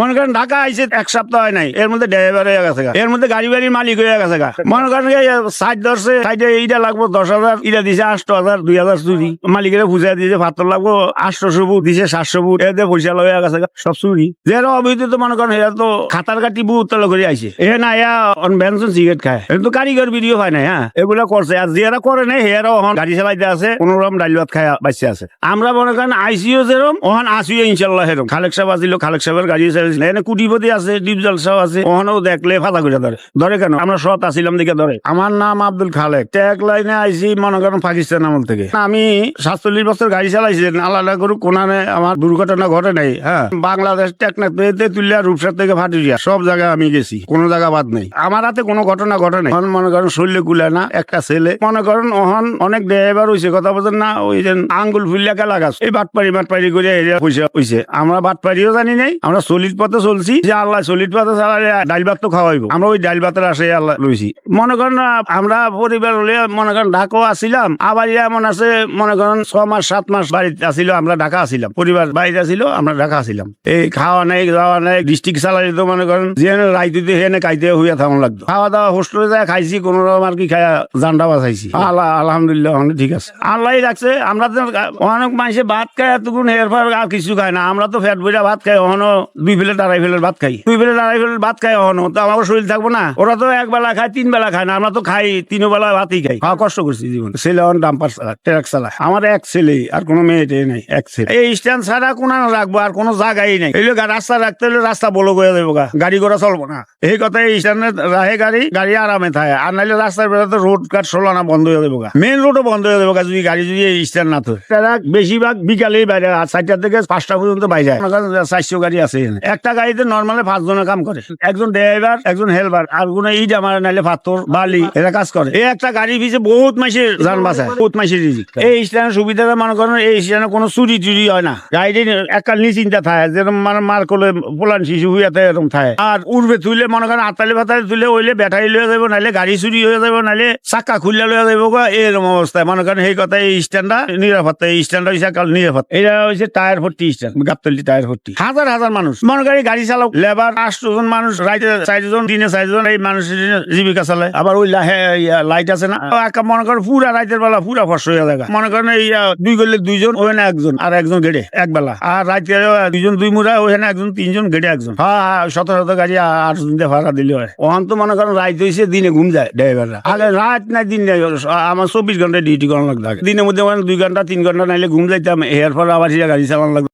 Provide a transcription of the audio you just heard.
মনে করেন ঢাকা আইসে এক সপ্তাহ হয় নাই, এর মধ্যে ড্রাইভার হয়ে গেছে। এর মধ্যে গাড়ি বাড়ির মালিক হয়ে গেছে মনে করেন সাইড ধরছে, সাইডে এইটা লাগবো, দশ হাজার, ইটা দিছে আটশো হাজার, দুই হাজার চুরি। মালিকের বুঝাই দিয়েছে, ভাতর লাগবো আটশো ফুট দিছে সাতশো ফুট এতে পয়সা লয়ে গেছে সব চুরি। যারা অবৈধ তো মনে করেন, এরা তো খাতার কাটি বহুত তলে করে আইছে। এ না এয়া বেনসন সিগারেট খায়। কিন্তু কারিগর ভিডিও হয় না হ্যাঁ? এগুলা করছে, আর যারা করে নাই হেয়ারা ওহন গাড়ি চালাইতে আছে, কোন রকম ডাইল ভাত খায় বাঁচতে আছে। আমরা মনে করেন আইসিও যেরকম ওহন আসিও ইনশাল্লাহ হেরম খালেক সাহেব আসিল, খালেক সাহেবের গাড়ি এনে কুটিপতি আছে সাহেব আছে ওহনও দেখলে করে ধরে। ধরে কেন? আমরা সৎ দিকে ধরে। আমার নাম আব্দুল খালেক। লাইনে আইসি মনে করেন পাকিস্তান আমল থেকে। আমি সাতচল্লিশ বছর গাড়ি আলাদা করুক কোনানে আমার দুর্ঘটনা ঘটে নাই হ্যাঁ। বাংলাদেশ তুলিয়া রূপসার থেকে সব জায়গায় আমি গেছি, কোনো জায়গা বাদ নেই। আমার হাতে কোনো ঘটনা ঘটে নাই। মনে করেন শৈল্য কুলে না, একটা ছেলে। মনে করেন ওহন অনেক ড্রাইভার হয়েছে কথা বলছেন না, ওই যে আঙ্গুল ফুলিয়া খেলা গাছ। এই বাটপাড়ি বাটপাড়ি করে পয়সা হয়েছে আমরা বাটপাড়িও জানি নাই, আমরা সলিড পথে চলছি, যে আল্লাহ সলিড পথে চালালে ডাইল ভাত তো খাওয়াইবো। আমরা ওই ডাইল ভাতের আসে আল্লাহ লইছি। মনে করেন আমরা পরিবার হলে, মনে করেন, ঢাকাও আসিলাম, আবার এমন আছে, মনে করেন, ছ মাস, সাত মাস বাড়িতে আসিল, আমরা ঢাকা আসিলাম। পরিবার বাড়িতে আসিল, আমরা ঢাকা আসিলাম। এই খাওয়া নাই দাওয়া নাই, ডিস্ট্রিক্ট চালাইলে তো মনে করেন যে রাইতে হেনে খাইতে হইয়া থাকুন লাগতো। খাওয়া দাওয়া হোস্টেলে যায়, খাইছি, কোনো রকম আর কি খাইয়া জানটা বাঁচাইছি। আল্লাহ, আলহামদুলিল্লাহ অনেক ঠিক আছে। আল্লাহ রাখছে, আমরা তো অনেক মানুষে ভাত খায়, এতক্ষণ এরপর আর কিছু খায় না। আমরা তো ফ্যাট বইটা ভাত খাই অহনো দুই আড়াই ভাত খাই। দুই প্লেট আড়াই ভাত খাই তো আমার শরীর থাকব না। ওরা তো এক বেলা খায়, তিন বেলা খায় না। আমরা তো খাই তিন বেলা ভাতই খাই। খাওয়া কষ্ট করছি জীবন। ছেলে ডাম্পার ট্রাক চালায়। আমার এক ছেলে আর কোনো মেয়েটে নেই, এক ছেলে। এই স্ট্যান্ড ছাড়া রাখব, আর কোনো জায়গাই নেই। এই রাস্তা রাখতে হলে রাস্তা বলো করে দেবো গাড়ি ঘোড়া চলবো না। এই কথা এই স্ট্যান্ডে রাহে গাড়ি গাড়ি আরামে থাকে। আর নাইলে রাস্তার বেড়াতে রোড কাট সোলানা বন্ধ হয়ে গা। মেন রোডও বন্ধ হয়ে দেবো যদি গাড়ি যদি এই স্ট্যান্ড না থাকে। বেশিরভাগ বিকালেই বাইরে চারটা থেকে পাঁচটা পর্যন্ত বাইরে। যায় চারশো গাড়ি আছে। একটা গাড়িতে নর্মালে পাঁচ জনের কাম করে। একজন ড্রাইভার একজন হেলপার আর কোনো ইট আমার নাইলে পাথর, বালি, এরা কাজ করে। এই একটা গাড়ি পিছিয়ে বহুত মাসের যান বাঁচায় বহুত মাসের রিজিক। এই স্ট্যান্ডের সুবিধাটা মনে করেন, এই স্ট্যান্ডে কোনো চুরি টুরি হয় না। গাড়ি একটা নিচিন্তা থাকে, যেরকম মানে মার করলে পোলান শিশু হইয়াতে এরকম থাকে। আর উড়বে তুলে মনে করেন, আতালে ফাতালে তুলে ওইলে ব্যাটারি লয়ে যাব নাইলে গাড়ি চুরি হয়ে যাব নাইলে চাক্কা খুললে লয়ে যাব এরকম অবস্থায় মনে করেন, সেই কথা এই স্ট্যান্ডটা নিরাপত্তা, এই স্ট্যান্ডটা হয়েছে কাল নিরাপত্তা। এটা হচ্ছে টায়ার ভর্তি স্ট্যান্ড, গাবতলি টায়ার ভর্তি। হাজার হাজার মানুষ। মনে করি গাড়ি চালাও লেবার আটশো জন মানুষ রাইতে চারজন দিনে চারজন এই মানুষের জীবিকা চালায়। আবার ওই লাইট আছে না? ও মনে করেন পুরা রাইতের বেলা পুরা ফসল হয়ে যায় মনে করেন এই দুই গেলে দুইজন ওখানে একজন আর একজন গেড়ে এক বেলা। আর রাইতে দুইজন দুই মুড়া ওখানে একজন তিনজন গেড়ে একজন। হ্যাঁ হ্যাঁ, শত শত গাড়ি আট দিন ভাড়া দিলে হয়। ওখান তো মনে করেন রাইতে হয়েছে দিনে ঘুম যায় ড্রাইভাররা। আগে রাত না দিন নাই আমার চব্বিশ ঘণ্টা ডিউটি করানো আগে। দিনের মধ্যে দুই ঘণ্টা তিন ঘণ্টা নাইলে ঘুম যাইতাম এর পর আবার গাড়ি চালানো লাগতো।